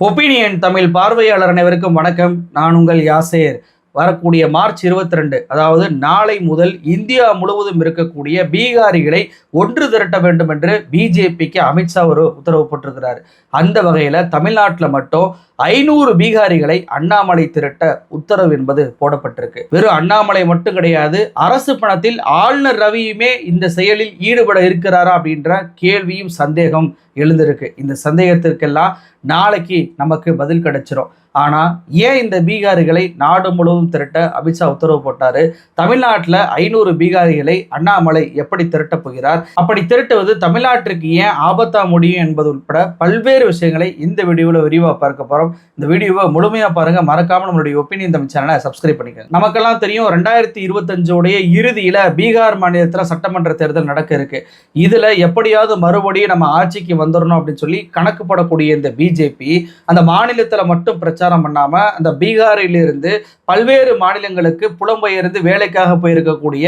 Opinion Tamil பார்வையாளர் அனைவருக்கும் வணக்கம். நான் உங்கள் யாசேர். வரக்கூடிய மார்ச் இருபத்தி ரெண்டு அதாவது நாளை முதல் இந்தியா முழுவதும் இருக்கக்கூடிய பீகாரிகளை ஒன்று திரட்ட வேண்டும் என்று பிஜேபிக்கு அமித்ஷா ஒரு உத்தரவு போட்டிருக்கிறார். அந்த வகையில் தமிழ்நாட்டில் மட்டும் ஐநூறு பீகாரிகளை அண்ணாமலை திரட்ட உத்தரவு என்பது போடப்பட்டிருக்கு. வெறும் அண்ணாமலை மட்டும் கிடையாது அரசு பணத்தில் ஆளுநர் ரவியுமே இந்த செயலில் ஈடுபட இருக்கிறாரா அப்படின்ற கேள்வியும் சந்தேகம் எழுந்திருக்கு. இந்த சந்தேகத்திற்கெல்லாம் நாளைக்கு நமக்கு பதில் கிடைச்சிரும். ஆனால் ஏன் இந்த பீகாரிகளை நாடு முழுவதும் திரட்ட அமித்ஷா உத்தரவு போட்டார்? தமிழ்நாட்டில் ஐநூறு பீகாரிகளை அண்ணாமலை எப்படி திரட்டப் போகிறார்? அப்படி திரட்டுவது தமிழ்நாட்டிற்கு ஏன் ஆபத்தா முடியும் என்பது உட்பட பல்வேறு விஷயங்களை இந்த வீடியோவில் விரிவாக பார்க்க போகிறோம் இந்த வீடியோவை முழுமையாக பாருங்க. மறக்காம நம்மளுடைய ஒப்பீனியன் தமிழ் சேனலை சப்ஸ்கிரைப் பண்ணிக்கோங்க. நமக்கெல்லாம் தெரியும் ரெண்டாயிரத்தி இருபத்தஞ்சோடைய இறுதியில் பீகார் மாநிலத்தில் சட்டமன்ற தேர்தல் நடக்க இருக்கு. இதில் எப்படியாவது மறுபடியும் நம்ம ஆட்சிக்கு வந்துடணும் அப்படின்னு சொல்லி கணக்கு போடக்கூடிய இந்த பிஜேபி அந்த மாநிலத்தில் மட்டும் பிரச்சாரம் பண்ணாமல் அந்த பீகாரிலிருந்து பல்வேறு மாநிலங்களுக்கு புலம்பெயர்ந்து வேலைக்காக போயிருக்கக்கூடிய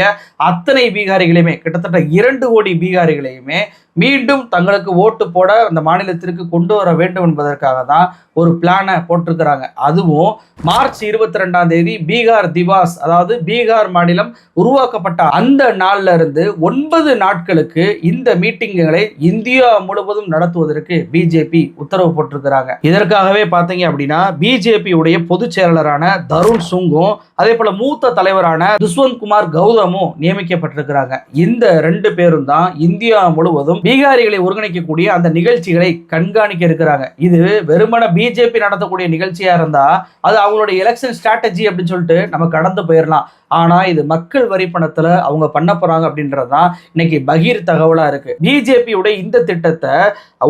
அத்தனை பீகாரிகளையுமே கிட்டத்தட்ட இரண்டு கோடி பீகாரிகளையுமே மீண்டும் தங்களுக்கு ஓட்டு போட அந்த மாநிலத்திற்கு கொண்டு வர வேண்டும் என்பதற்காக தான் ஒரு பிளானை போட்டிருக்கிறாங்க. அதுவும் மார்ச் இருபத்தி ரெண்டாம் தேதி பீகார் திவாஸ் அதாவது பீகார் மாநிலம் உருவாக்கப்பட்ட அந்த நாள்ல இருந்து ஒன்பது நாட்களுக்கு இந்த மீட்டிங்குகளை இந்தியா முழுவதும் நடத்துவதற்கு பிஜேபி உத்தரவு போட்டிருக்கிறாங்க. இதற்காகவே பார்த்தீங்க அப்படின்னா பிஜேபி உடைய பொதுச் செயலாளரான தருண் சுங்கும் அதே போல மூத்த தலைவரான துஷ்வந்த் குமார் கௌதமும் நியமிக்கப்பட்டிருக்கிறாங்க. இந்த ரெண்டு பேரும் தான் இந்தியா முழுவதும் பீகாரிகளை ஒருங்கிணைக்கக்கூடிய அந்த நிகழ்ச்சிகளை கண்காணிக்க இருக்கிறாங்க. இது வெறுமன பிஜேபி நடத்தக்கூடிய நிகழ்ச்சியா இருந்தா அது அவங்களுடைய எலெக்ஷன் ஸ்ட்ராட்டஜி அப்படின்னு சொல்லிட்டு நம்ம கடந்து போயிடலாம் ஆனா இது மக்கள் வரி பணத்துல அவங்க பண்ண போறாங்க அப்படின்றது தான் இன்னைக்கு பகீர் தகவலா இருக்கு. பிஜேபியுடைய இந்த திட்டத்தை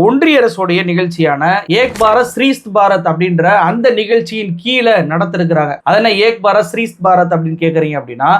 ஒன்றிய அரசுடைய நிகழ்ச்சியான ஏக் பாரத் ஸ்ரீஸ்த் பாரத் அப்படின்ற அந்த நிகழ்ச்சியின் கீழே நடத்திருக்கிறாங்க. அதனை ஏக் பாரத் ஸ்ரீஸ்த் பாரத் அப்படின்னு கேக்குறீங்க அப்படின்னா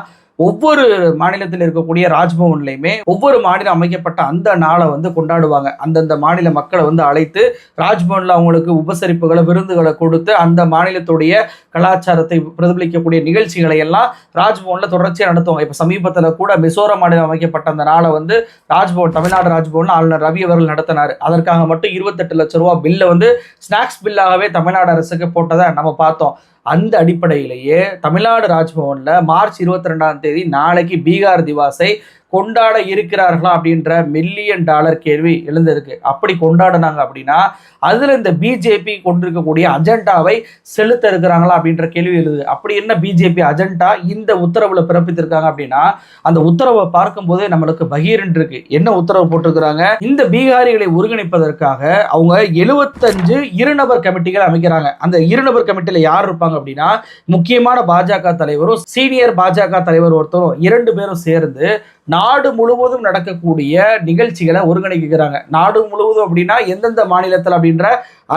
ஒவ்வொரு மாநிலத்தில் இருக்கக்கூடிய ராஜ்பவன்லையுமே ஒவ்வொரு மாநிலம் அமைக்கப்பட்ட அந்த நாளை வந்து கொண்டாடுவாங்க. அந்தந்த மாநில மக்களை வந்து அழைத்து ராஜ்பவனில் அவங்களுக்கு உபசரிப்புகளை விருந்துகளை கொடுத்து அந்த மாநிலத்துடைய கலாச்சாரத்தை பிரதிபலிக்கக்கூடிய நிகழ்ச்சிகளை எல்லாம் ராஜ்பவனில் தொடர்ச்சியாக நடத்துவாங்க. இப்போ சமீபத்தில் கூட மிசோரம் மாநிலம் அமைக்கப்பட்ட அந்த நாளை வந்து ராஜ்பவன் தமிழ்நாடு ராஜ்பவன் ஆளுநர் ரவி அவர்கள் நடத்தினார். அதற்காக மட்டும் இருபத்தெட்டு லட்ச ரூபா பில்லை வந்து ஸ்நாக்ஸ் பில்லாகவே தமிழ்நாடு அரசுக்கு போட்டதை நம்ம பார்த்தோம். அந்த அடிப்படையிலேயே தமிழ்நாடு ராஜ்பவனில் மார்ச் இருபத்தி ரெண்டாம் தேதி நாளைக்கு பீகார் திவாஸை கொண்டாட இருக்கிறார்களா அப்படின்ற மில்லியன் டாலர் கேள்வி எழுந்திருக்கு அப்படி கொண்டாடினாங்க அப்படின்னா அதுல இந்த பிஜேபி கொண்டிருக்கக்கூடிய அஜெண்டாவை செலுத்த இருக்கிறாங்களா அப்படின்ற கேள்வி எழுது அப்படி என்ன பிஜேபி அஜெண்டா இந்த உத்தரவுல பிறப்பித்திருக்காங்க அப்படின்னா அந்த உத்தரவை பார்க்கும்போதே நம்மளுக்கு பகீரன் இருக்கு என்ன உத்தரவு போட்டிருக்கிறாங்க? இந்த பீகாரிகளை ஒருங்கிணைப்பதற்காக அவங்க எழுபத்தஞ்சு இருநபர் கமிட்டிகள் அமைக்கிறாங்க. அந்த இருநபர் கமிட்டியில யார் இருப்பாங்க அப்படின்னா முக்கியமான பாஜக தலைவரும் சீனியர் பாஜக தலைவர் ஒருத்தரும் இரண்டு பேரும் சேர்ந்து நாடு முழுவதும் நடக்கக்கூடிய நிகழ்ச்சிகளை ஒருங்கிணைக்கிறாங்க. நாடு முழுவதும் அப்படின்னா எந்தெந்த மாநிலத்தில் அப்படின்ற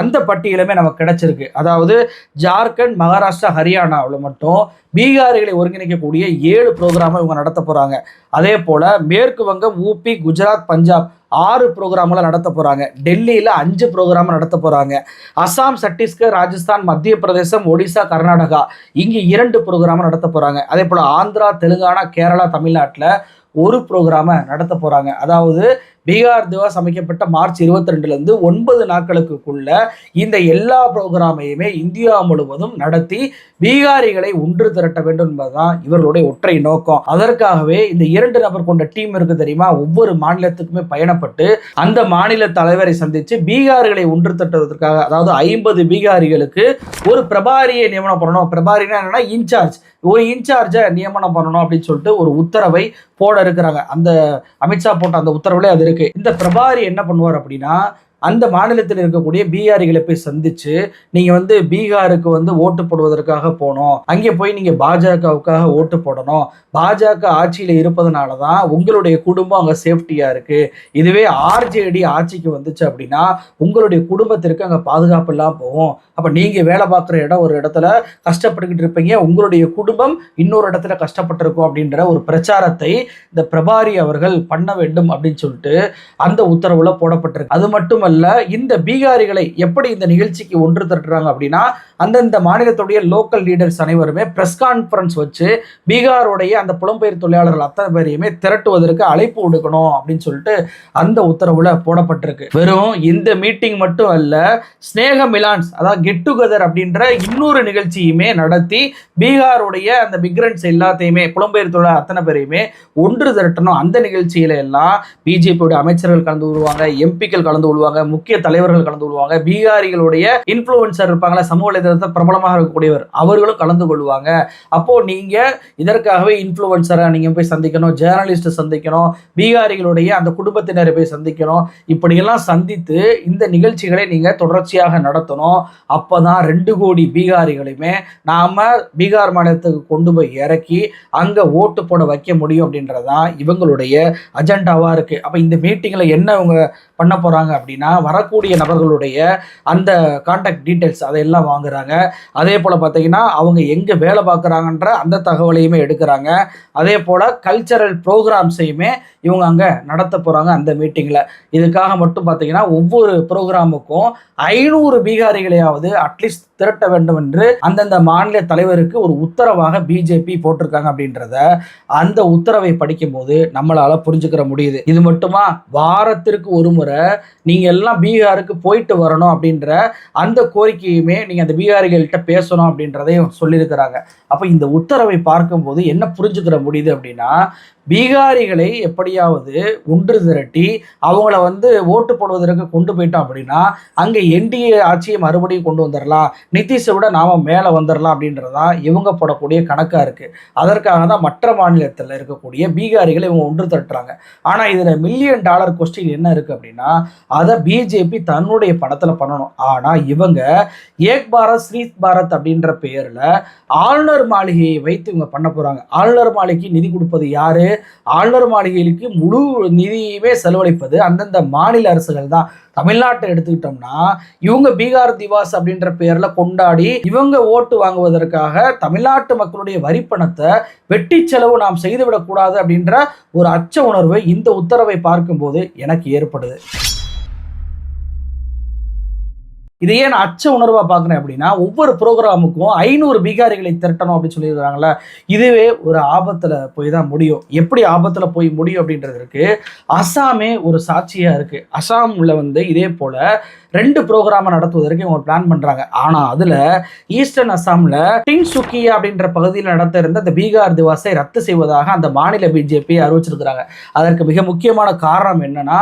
அந்த பட்டியலுமே நமக்கு கிடைச்சிருக்கு. அதாவது ஜார்க்கண்ட் மகாராஷ்டிரா ஹரியானாவில் மட்டும் பீகாரிகளை ஒருங்கிணைக்கக்கூடிய ஏழு ப்ரோக்ராமை இவங்க நடத்த போகிறாங்க அதே போல் மேற்கு வங்கம் ஊபி குஜராத் பஞ்சாப் ஆறு ப்ரோக்ராம்களை நடத்த போகிறாங்க டெல்லியில் அஞ்சு ப்ரோக்ராம் நடத்த போகிறாங்க அசாம் சத்தீஸ்கர் ராஜஸ்தான் மத்திய பிரதேசம் ஒடிசா கர்நாடகா இங்கே இரண்டு ப்ரோக்ராம் நடத்த போகிறாங்க அதே போல் ஆந்திரா தெலுங்கானா கேரளா தமிழ்நாட்டில் ஒரு ப்ரோக்ராமை நடத்த போகிறாங்க அதாவது பீகார் திவாஸ் அமைக்கப்பட்ட மார்ச் இருபத்தி ரெண்டுலேருந்து ஒன்பது நாட்களுக்குள்ள இந்த எல்லா ப்ரோக்ராமையுமே இந்தியா முழுவதும் நடத்தி பீகாரிகளை ஒன்று திரட்ட வேண்டும் என்பதுதான் இவர்களுடைய ஒற்றை நோக்கம். அதற்காகவே இந்த இரண்டு நபர் கொண்ட டீம் இருக்கு தெரியுமா? ஒவ்வொரு மாநிலத்துக்குமே பயணப்பட்டு அந்த மாநில தலைவரை சந்தித்து பீகாரிகளை ஒன்று திரட்டுவதற்காக அதாவது ஐம்பது பீகாரிகளுக்கு ஒரு பிரபாரியை நியமனம் பண்ணணும். பிரபாரினா என்னன்னா இன்சார்ஜ். ஒரு இன்சார்ஜை நியமனம் பண்ணணும் அப்படின்னு சொல்லிட்டு ஒரு உத்தரவை போட இருக்கிறாங்க. அந்த அமித்ஷா போட்ட அந்த உத்தரவுல அது இருக்கு. இந்த பிரபாரி என்ன பண்ணுவார் அப்படின்னா அந்த மாநிலத்தில் இருக்கக்கூடிய பீகாரிகளை போய் சந்திச்சு நீங்க வந்து பீகாருக்கு வந்து ஓட்டு போடுவதற்காக போனோம். அங்கே போய் நீங்க பாஜகவுக்காக ஓட்டு போடணும். பாஜக ஆட்சியில் இருப்பதனால தான் உங்களுடைய குடும்பம் அங்கே சேஃப்டியா இருக்கு. இதுவே ஆர்ஜேடி ஆட்சிக்கு வந்துச்சு அப்படின்னா உங்களுடைய குடும்பத்திற்கு அங்கே பாதுகாப்பு இல்லாமல் போகும். அப்போ நீங்க வேலை பார்க்குற இடம் ஒரு இடத்துல கஷ்டப்பட்டுக்கிட்டு இருப்பீங்க. உங்களுடைய குடும்பம் இன்னொரு இடத்துல கஷ்டப்பட்டிருக்கும் அப்படின்ற ஒரு பிரச்சாரத்தை இந்த பிரபாரி அவர்கள் பண்ண வேண்டும் அப்படின்னு சொல்லிட்டு அந்த உத்தரவுல போடப்பட்டிருக்கு. அது மட்டும் மட்டுமல்ல இந்த பீகாரிகளை எப்படி இந்த நிகழ்ச்சிக்கு ஒன்று திரட்டுறாங்க அப்படின்னா அந்தந்த மாநிலத்துடைய லோக்கல் லீடர்ஸ் அனைவருமே பிரஸ் கான்ஃபரன்ஸ் வச்சு பீகாருடைய அந்த புலம்பெயர் தொழிலாளர்கள் அத்தனை பேரையுமே திரட்டுவதற்கு அழைப்பு விடுக்கணும் அப்படின்னு சொல்லிட்டு அந்த உத்தரவுல போடப்பட்டிருக்கு. வெறும் இந்த மீட்டிங் மட்டும் அல்ல ஸ்னேக மிலான்ஸ் அதாவது கெட் டுகெதர் அப்படின்ற இன்னொரு நிகழ்ச்சியுமே நடத்தி பீகாருடைய அந்த மிக்ரண்ட்ஸ் எல்லாத்தையுமே புலம்பெயர் தொழிலாளர் அத்தனை பேரையுமே ஒன்று திரட்டணும். அந்த நிகழ்ச்சியில எல்லாம் பிஜேபியோட அமைச்சர்கள் கலந்து கொள்வாங்க எம்பிக்கள் கலந்து கொள்வாங்க. முக்கிய தலைவர்கள் கலந்து கொள்வாங்க. பீகாரிகளுடைய இன்ஃபுளுசர் இருப்பாங்களா சமூக வலைதளத்தில் பிரபலமாக இருக்கக்கூடியவர் அவர்களும் கலந்து கொள்வாங்க. அப்போ நீங்க இதற்காகவே இன்ஃபுளுசரை நீங்க போய் சந்திக்கணும் ஜேர்னலிஸ்ட் சந்திக்கணும் பீகாரிகளுடைய அந்த குடும்பத்தினரை போய் சந்திக்கணும். இப்படியெல்லாம் சந்தித்து இந்த நிகழ்ச்சிகளை நீங்க தொடர்ச்சியாக நடத்தணும். அப்பதான் ரெண்டு கோடி பீகாரிகளையுமே நாம பீகார் மாநிலத்துக்கு கொண்டு போய் இறக்கி அங்க ஓட்டு போட வைக்க முடியும் அப்படின்றதான் இவங்களுடைய அஜெண்டாவா இருக்கு. அப்ப இந்த மீட்டிங்ல என்ன இவங்க பண்ண போறாங்க அப்படின்னா வரக்கூடிய நபர்களுடைய அந்த கான்டாக்ட் டீட்டெயில்ஸ் அதையெல்லாம் வாங்குறாங்க. அதே போல் பார்த்தீங்கன்னா அவங்க எங்கே வேலை பார்க்குறாங்கன்ற அந்த தகவலையுமே எடுக்கிறாங்க. அதே போல் கல்ச்சரல் ப்ரோக்ராம்ஸையுமே இவங்க அங்கே நடத்த போகிறாங்க அந்த மீட்டிங்கில் இதுக்காக மட்டும் பார்த்தீங்கன்னா ஒவ்வொரு ப்ரோக்ராமுக்கும் ஐநூறு பீகாரிகளையாவது அட்லீஸ்ட் திரட்ட வேண்டும் என்று அந்தந்த மாநில தலைவருக்கு ஒரு உத்தரவாக பிஜேபி போட்டிருக்காங்க அப்படின்றத அந்த உத்தரவை படிக்கும்போது நம்மளால புரிஞ்சுக்கிற முடியுது. இது மட்டுமா? வாரத்திற்கு ஒரு முறை நீங்கள் எல்லாம் பீகாருக்கு போயிட்டு வரணும் அப்படின்ற அந்த கோரிக்கையுமே நீங்கள் அந்த பீகாரிகள்கிட்ட பேசணும் அப்படின்றதையும் சொல்லியிருக்கிறாங்க. அப்போ இந்த உத்தரவை பார்க்கும்போது என்ன புரிஞ்சுக்கிற முடியுது அப்படின்னா பீகாரிகளை எப்படியாவது ஒன்று திரட்டி அவங்கள வந்து ஓட்டு போடுவதற்கு கொண்டு போயிட்டோம் அப்படின்னா அங்கே என்டிஏ ஆட்சியை மறுபடியும் கொண்டு வந்துடலாம். நிதிஷை விட நாம் மேலே வந்துடலாம் அப்படின்றதான் இவங்க போடக்கூடிய கணக்காக இருக்குது அதற்காக தான் மற்ற மாநிலத்தில் இருக்கக்கூடிய பீகாரிகளை இவங்க ஒன்று திரட்டுறாங்க. ஆனால் இதில் மில்லியன் டாலர் கொஸ்டின் என்ன இருக்குது அப்படின்னா அதை பிஜேபி தன்னுடைய பணத்தில் பண்ணணும். ஆனால் இவங்க ஏக் பாரத் ஸ்ரீ பாரத் அப்படின்ற பெயரில் ஆளுநர் மாளிகையை வைத்து இவங்க பண்ண போகிறாங்க ஆளுநர் மாளிகைக்கு நிதி கொடுப்பது யாரு? ஆளுநர் மாளிகைகளுக்கு முழு நிதியுமே செலவழிப்பது அந்தந்த மாநில அரசுகள் தான். தமிழ்நாட்டை எடுத்துக்கிட்டோம்னா இவங்க பீகார் திவாஸ் அப்படின்ற பேர்ல கொண்டாடி இவங்க ஓட்டு வாங்குவதற்காக தமிழ்நாட்டு மக்களுடைய வரி பணத்தை வெட்டி செலவு நாம் செய்துவிடக்கூடாது அப்படின்ற ஒரு அச்ச உணர்வு இந்த உத்தரவை பார்க்கும்போது எனக்கு ஏற்படுது. இதையே நான் அச்ச உணர்வாக பார்க்குறேன் அப்படின்னா ஒவ்வொரு ப்ரோக்ராமுக்கும் ஐநூறு பீகாரிகளை திரட்டணும் அப்படின்னு சொல்லியிருக்காங்களே இதுவே ஒரு ஆபத்தில் போய் தான் முடியும். எப்படி ஆபத்தில் போய் முடியும் அப்படின்றதுக்கு அசாமே ஒரு சாட்சியாக இருக்குது அசாமில் வந்து இதே போல் ரெண்டு ப்ரோக்ராமை நடத்துவதற்கு இவங்க பிளான் பண்ணுறாங்க ஆனால் அதில் ஈஸ்டர்ன் அசாமில் டிங் சுக்கியா அப்படின்ற பகுதியில் நடத்த இருந்த அந்த பீகார் திவாஸை ரத்து செய்வதாக அந்த மாநில பிஜேபி அறிவிச்சிருக்கிறாங்க. அதற்கு மிக முக்கியமான காரணம் என்னன்னா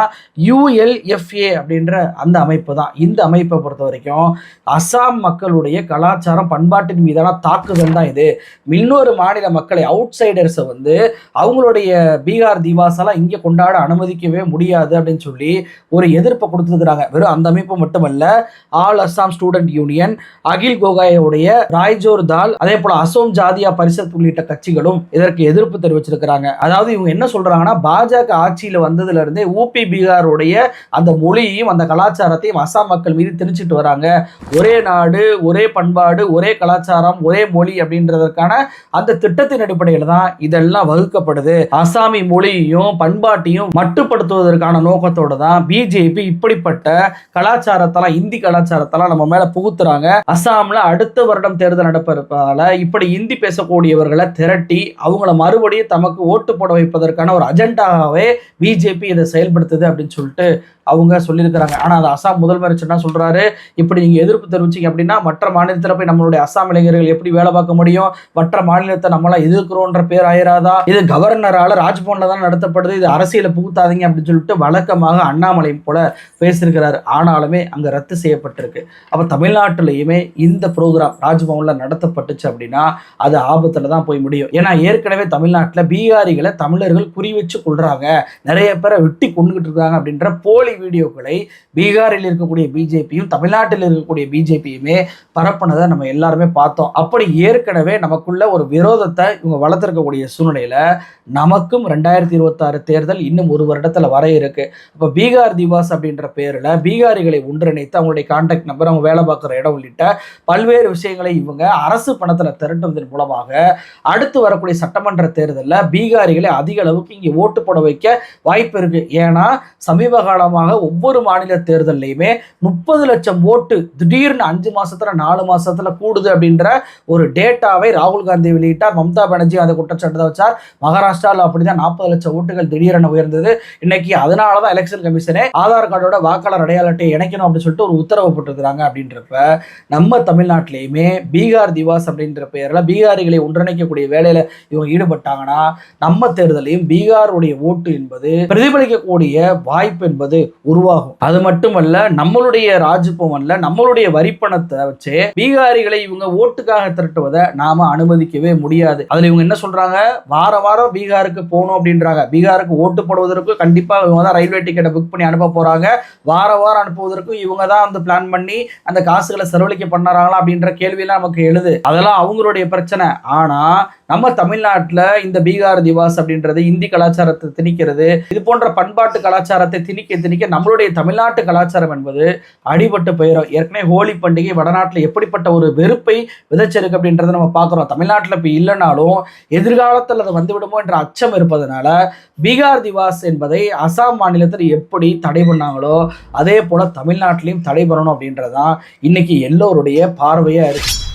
யுஎல்எஃப்ஏ அப்படின்ற அந்த அமைப்பு தான். இந்த அமைப்பை பொறுத்த வரைக்கும் அசாம் மக்களுடைய கலாச்சாரம் பண்பாட்டின் மீதான தாக்குதல் தான் இது. இன்னொரு மாநில மக்களை அவுட் சைடர்ஸை வந்து அவங்களுடைய பீகார் திவாஸெல்லாம் இங்கே கொண்டாட அனுமதிக்கவே முடியாது அப்படின்னு சொல்லி ஒரு எதிர்ப்பை கொடுத்துருக்குறாங்க. வெறும் அந்த அமைப்பு மட்டுமல்ல all Assam student union Akhil கோகாயோடைய Raijor Dal அதே போல அசோம் ஜாதியா பரிசத் உள்ளிட்ட கட்சிகளும் இதற்கு எதிர்ப்பு தெரிவிச்சிருக்கிறாங்க. அதாவது இவங்க என்ன சொல்றாங்கன்னா பாஜக ஆட்சியில வந்ததுல இருந்தே ஊபி பீகாருடைய அந்த மொழியையும் அந்த கலாச்சாரத்தையும் அசாம் மக்கள் மீது திணிச்சிட்டு வராங்க. ஒரே நாடு ஒரே பண்பாடு ஒரே கலாச்சாரம் ஒரே மொழி அப்படின்றதற்கான அந்த திட்டத்தின் அடிப்படையில் தான் இதெல்லாம் வகுக்கப்படுது. அசாமி மொழியையும் பண்பாட்டையும் மட்டுப்படுத்துவதற்கான நோக்கத்தோட தான் பிஜேபி இப்படிப்பட்ட கலாச்சாரத்தெல்லாம் இந்தி கலாச்சாரத்தெல்லாம் நம்ம மேல புகுத்துறாங்க. அசாம்ல அடுத்த வருடம் தேர்தல் நடப்பதால இப்படி இந்தி பேசக்கூடியவர்களை திரட்டி அவங்கள மறுபடியும் தமக்கு ஓட்டு போட வைப்பதற்கான ஒரு அஜெண்டாவே பிஜேபி இதை செயல்படுத்துது அப்படின்னு சொல்லிட்டு அவங்க சொல்லியிருக்கிறாங்க. ஆனால் அது அசாம் முதல்வர் என்ன சொல்கிறாரு இப்படி நீங்கள் எதிர்ப்பு தெரிவிச்சீங்க அப்படின்னா மற்ற மாநிலத்தில் போய் நம்மளுடைய அசாம் இளைஞர்கள் எப்படி வேலை பார்க்க முடியும்? மற்ற மாநிலத்தை நம்மளாம் எதிர்க்கிறோன்ற பேர் ஆயிராதா? இது கவர்னரால் ராஜ்பவனில் தான் நடத்தப்படுது. இது அரசியலை புகுத்தாதீங்க அப்படின்னு சொல்லிட்டு வழக்கமாக அண்ணாமலை போல பேசியிருக்கிறார். ஆனாலுமே அங்கே ரத்து செய்யப்பட்டிருக்கு. அப்போ தமிழ்நாட்டிலையுமே இந்த ப்ரோக்ராம் ராஜ்பவனில் நடத்தப்பட்டுச்சு அப்படின்னா அது ஆபத்தில் தான் போய் முடியும். ஏன்னா ஏற்கனவே தமிழ்நாட்டில் பீகாரிகளை தமிழர்கள் குறி வச்சு கொள்றாங்க. நிறைய பேரை வெட்டி கொண்டுகிட்டு இருக்காங்க அப்படின்ற போலி வீடியோக்களை பீகாரில் இருக்கக்கூடிய பிஜேபியும் தமிழ்நாட்டில் இருக்கக்கூடிய பிஜேபியுமே பரப்புனதை நம்ம எல்லாருமே பார்த்தோம். அப்படி ஏற்கனவே நமக்குள்ள ஒரு விரோதத்தை இவங்க வளர்த்துருக்கக்கூடிய சூழ்நிலையில நமக்கும் ரெண்டாயிரத்தி இருபத்தாறு தேர்தல் இன்னும் ஒரு வருடத்துல வர இருக்கு. இப்போ பீகார் திவாஸ் அப்படின்ற பேரில் பீகாரிகளை ஒன்றிணைத்து அவங்களுடைய கான்டாக்ட் நம்பர் அவங்க வேலை பார்க்குற இடம் உள்ளிட்ட பல்வேறு விஷயங்களை இவங்க அரசு பணத்தில் திரட்டுவதன் மூலமாக அடுத்து வரக்கூடிய சட்டமன்ற தேர்தலில் பீகாரிகளை அதிக அளவுக்கு இங்கே ஓட்டு போட வைக்க வாய்ப்பு இருக்கு. ஏன்னா சமீப காலமாக காரணமாக ஒவ்வொரு மாநில தேர்தல்லையுமே முப்பது லட்சம் ஓட்டு திடீர்னு அஞ்சு மாசத்துல நாலு மாசத்துல கூடுது அப்படின்ற ஒரு டேட்டாவை ராகுல் காந்தி வெளியிட்டார் மம்தா பானர்ஜி அதை குற்றச்சாட்டு தான் வச்சார். மகாராஷ்டிராவில் அப்படிதான் நாற்பது லட்சம் ஓட்டுகள் திடீரென உயர்ந்தது. இன்னைக்கு அதனால தான் எலெக்ஷன் கமிஷனே ஆதார் கார்டோட வாக்காளர் அடையாள அட்டையை இணைக்கணும் அப்படின்னு சொல்லிட்டு ஒரு உத்தரவு போட்டிருக்கிறாங்க அப்படின்றப்ப நம்ம தமிழ்நாட்டிலையுமே பீகார் திவாஸ் அப்படின்ற பெயரில் பீகாரிகளை ஒன்றிணைக்கக்கூடிய வேலையில இவங்க ஈடுபட்டாங்கன்னா நம்ம தேர்தலையும் பீகாருடைய ஓட்டு என்பது பிரதிபலிக்கக்கூடிய வாய்ப்பு என்பது உருவாகும். அது மட்டுமல்ல நம்மளுடைய ராஜ்பவன்ல நம்மளுடைய வரிப்பணத்தை வச்சு பீகாரிகளை இவங்க ஓட்டுக்காக திரட்டுவதை நாம அனுமதிக்கவே முடியாது. அதுல இவங்க என்ன சொல்றாங்க? வார வாரம் பீகாருக்கு போகணும் அப்படின்றாங்க. பீகாருக்கு ஓட்டு போடுவதற்கு கண்டிப்பா இவங்க தான் ரயில்வே டிக்கெட்டை புக் பண்ணி அனுப்ப போறாங்க. வார வாரம் அனுப்புவதற்கும் இவங்க தான் வந்து பிளான் பண்ணி அந்த காசுகளை செலவழிக்க பண்ணுறாங்களா அப்படின்ற கேள்வியெல்லாம் நமக்கு எழுது. அதெல்லாம் அவங்களுடைய பிரச்சனை. ஆனா நம்ம தமிழ்நாட்டில் இந்த பீகார் திவாஸ் அப்படின்றது இந்தி கலாச்சாரத்தை திணிக்கிறது இது போன்ற பண்பாட்டு கலாச்சாரத்தை திணிக்க திணிக்க இன்றைக்கி நம்மளுடைய தமிழ்நாட்டு கலாச்சாரம் என்பது அடிபட்டு போயிடும் ஏற்கனவே ஹோலி பண்டிகை வடநாட்டில் எப்படிப்பட்ட ஒரு வெறுப்பை விதைச்சிருக்கு அப்படின்றத நம்ம பார்க்குறோம். தமிழ்நாட்டில் இப்போ இல்லைனாலும் எதிர்காலத்தில் அது வந்துவிடுமோ என்ற அச்சம் இருப்பதனால பீகார் திவாஸ் என்பதை அசாம் மாநிலத்தில் எப்படி தடை பண்ணாங்களோ அதே போல் தமிழ்நாட்டிலையும் தடை பண்ணணும் அப்படின்றதான் இன்றைக்கி எல்லோருடைய பார்வையாக இருக்குது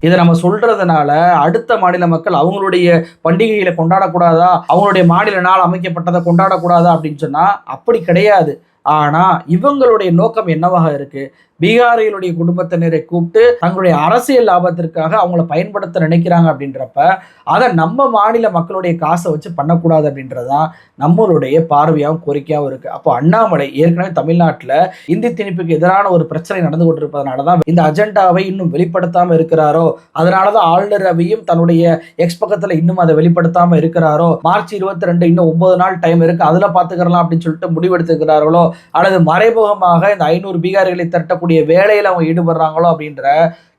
இதை நம்ம சொல்றதுனால அடுத்த மாநில மக்கள் அவங்களுடைய பண்டிகைகளை கொண்டாடக்கூடாதா? அவங்களுடைய மாநில நாள் அமைக்கப்பட்டதை கொண்டாடக்கூடாதா அப்படின்னு சொன்னா அப்படி கிடையாது. ஆனா இவங்களுடைய நோக்கம் என்னவாக இருக்கு? பீகாரிகளுடைய குடும்பத்தினரை கூப்பிட்டு தங்களுடைய அரசியல் லாபத்திற்காக அவங்கள பயன்படுத்த நினைக்கிறாங்க அப்படின்றப்ப அதை நம்ம மாநில மக்களுடைய காசை வச்சு பண்ணக்கூடாது அப்படின்றதான் நம்மளுடைய பார்வையாகவும் கோரிக்கையாகவும் இருக்கு. அப்போ அண்ணாமலை ஏற்கனவே தமிழ்நாட்டில் இந்தி திணிப்புக்கு எதிரான ஒரு பிரச்சனை நடந்து கொண்டிருப்பதனால தான் இந்த அஜெண்டாவை இன்னும் வெளிப்படுத்தாமல் இருக்கிறாரோ அதனால தான் ஆளுநர் ரவியும் தன்னுடைய எக்ஸ் பக்கத்தில் இன்னும் அதை வெளிப்படுத்தாமல் இருக்கிறாரோ மார்ச் இருபத்தி ரெண்டு இன்னும் ஒன்பது நாள் டைம் இருக்கு அதில் பார்த்துக்கலாம் அப்படின்னு சொல்லிட்டு முடிவெடுத்துக்கிறார்களோ அல்லது மறைமுகமாக இந்த ஐநூறு பீகாரிகளை திரட்டக்கூடிய வேலையில் அவங்க ஈடுபடுறாங்களோ அப்படின்ற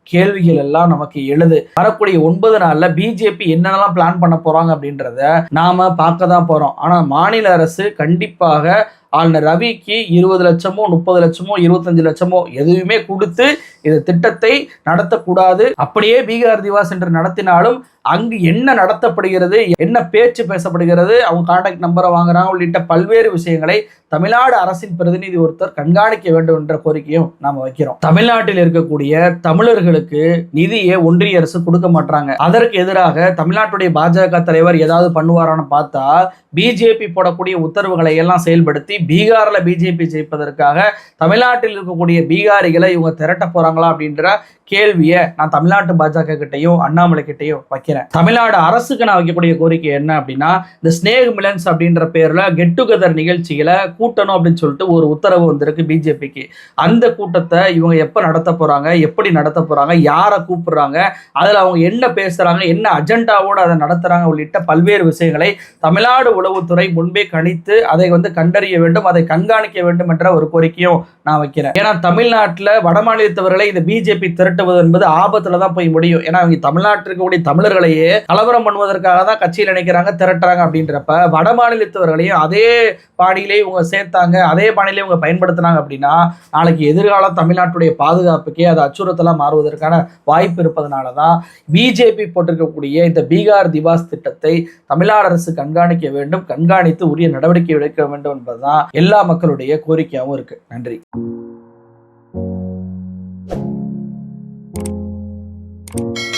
கேள்விகள் எல்லாம் நமக்கு எழுது. வரக்கூடிய ஒன்பது நாள்ல பிஜேபி என்னென்னலாம் பிளான் பண்ண போறாங்க அப்படின்றத நாம பார்க்க தான் போறோம். ஆனா மாநில அரசு கண்டிப்பாக ஆளுநர் ரவிக்கு இருபது லட்சமோ முப்பது லட்சமோ இருபத்தஞ்சு லட்சமோ எதுவுமே கொடுத்து இந்த திட்டத்தை நடத்தக்கூடாது. அப்படியே பீகார் திவாஸ் என்று நடத்தினாலும் அங்கு என்ன நடத்தப்படுகிறது என்ன பேச்சு பேசப்படுகிறது அவங்க கான்டாக்ட் நம்பரை வாங்குறாங்க உள்ளிட்ட பல்வேறு விஷயங்களை தமிழ்நாடு அரசின் பிரதிநிதி ஒருத்தர் கண்காணிக்க வேண்டும் என்ற கோரிக்கையும் நாம வைக்கிறோம். தமிழ்நாட்டில் இருக்கக்கூடிய தமிழர்களுக்கு நிதியை ஒன்றிய அரசு கொடுக்க மாட்டாங்க அதற்கு எதிராக தமிழ்நாட்டுடைய பாஜக தலைவர் ஏதாவது பண்ணுவாரான்னு பார்த்தா பிஜேபி போடக்கூடிய உத்தரவுகளை எல்லாம் செயல்படுத்தி பீகாரில் பிஜேபி ஜெயிப்பதற்காக தமிழ்நாட்டில் இருக்கக்கூடிய பீகாரிகளை இவங்க திரட்ட போகிறாங்களா அப்படின்ற கேள்வியை நான் தமிழ்நாட்டு பாஜக கிட்டையும் அண்ணாமலை கிட்டையும் வைக்கிறேன். தமிழ்நாடு அரசுக்கு நான் வைக்கக்கூடிய கோரிக்கை என்ன அப்படின்னா இந்த ஸ்னேக் மிலன்ஸ் அப்படின்ற பேர்ல கெட் டுகெதர் நிகழ்ச்சிகளை கூட்டணும் அப்படின்னு சொல்லிட்டு ஒரு உத்தரவு வந்திருக்கு பிஜேபிக்கு. அந்த கூட்டத்தை இவங்க எப்போ நடத்த போறாங்க எப்படி நடத்த போறாங்க யாரை கூப்பிடுறாங்க அதில் அவங்க என்ன பேசுறாங்க என்ன அஜெண்டாவோடு அதை நடத்துறாங்க உள்ளிட்ட பல்வேறு விஷயங்களை தமிழ்நாடு உளவுத்துறை முன்பே கணித்து அதை வந்து கண்டறிய வேண்டும் அதை கண்காணிக்க வேண்டும் என்ற ஒரு கோரிக்கையும் நான் வைக்கிறேன். ஏன்னா தமிழ்நாட்டில் வடமாநிலத்தவர்களை இந்த பிஜேபி திரட்டுவது என்பது ஆபத்துல தான் போய் முடியும். ஏன்னா அவங்க தமிழ்நாட்டில் இருக்கக்கூடிய தமிழர்களையே கலவரம் பண்ணுவதற்காக தான் கட்சியில் நினைக்கிறாங்க திரட்டுறாங்க அப்படின்றப்ப வடமாநிலத்தவர்களையும் அதே பாணியிலே இவங்க சேர்த்தாங்க அதே பாணியிலே இவங்க பயன்படுத்தினாங்க அப்படின்னா நாளைக்கு எதிர்கால தமிழ்நாட்டுடைய பாதுகாப்புக்கே அது அச்சுறுத்தலாக மாறுவதற்கான வாய்ப்பு இருப்பதனால தான் பிஜேபி போட்டிருக்கக்கூடிய இந்த பீகார் திவாஸ் திட்டத்தை தமிழ்நாடு அரசு கண்காணிக்க வேண்டும் கண்காணித்து உரிய நடவடிக்கை எடுக்க வேண்டும் என்பதுதான் எல்லா மக்களுடைய கோரிக்கையாகவும் இருக்கு. நன்றி. thank you